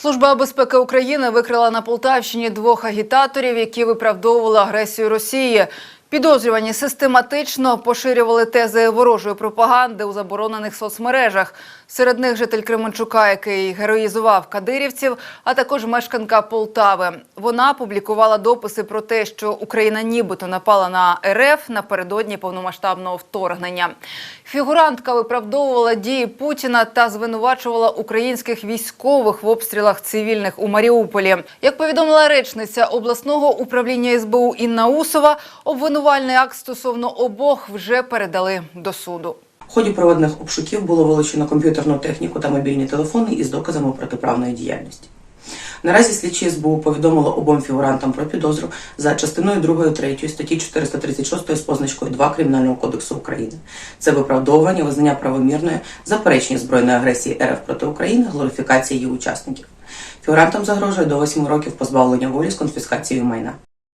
Служба безпеки України викрила на Полтавщині двох агітаторів, які виправдовували агресію Росії. Підозрювані систематично поширювали тези ворожої пропаганди у заборонених соцмережах. Серед них житель Кременчука, який героїзував кадирівців, а також мешканка Полтави. Вона публікувала дописи про те, що Україна нібито напала на РФ напередодні повномасштабного вторгнення. Фігурантка виправдовувала дії Путіна та звинувачувала українських військових в обстрілах цивільних у Маріуполі. Як повідомила речниця обласного управління СБУ Інна Усова, обвинувальний акт стосовно обох вже передали до суду. В ході проведених обшуків було вилучено комп'ютерну техніку та мобільні телефони із доказами протиправної діяльності. Наразі слідчі СБУ повідомило обом фігурантам про підозру за частиною 2 3 статті 436 з позначкою 2 Кримінального кодексу України. Це виправдовування, визнання правомірної, заперечення збройної агресії РФ проти України, глорифікація її учасників. Фігурантам загрожує до 8 років позбавлення волі з конфіскацією майна.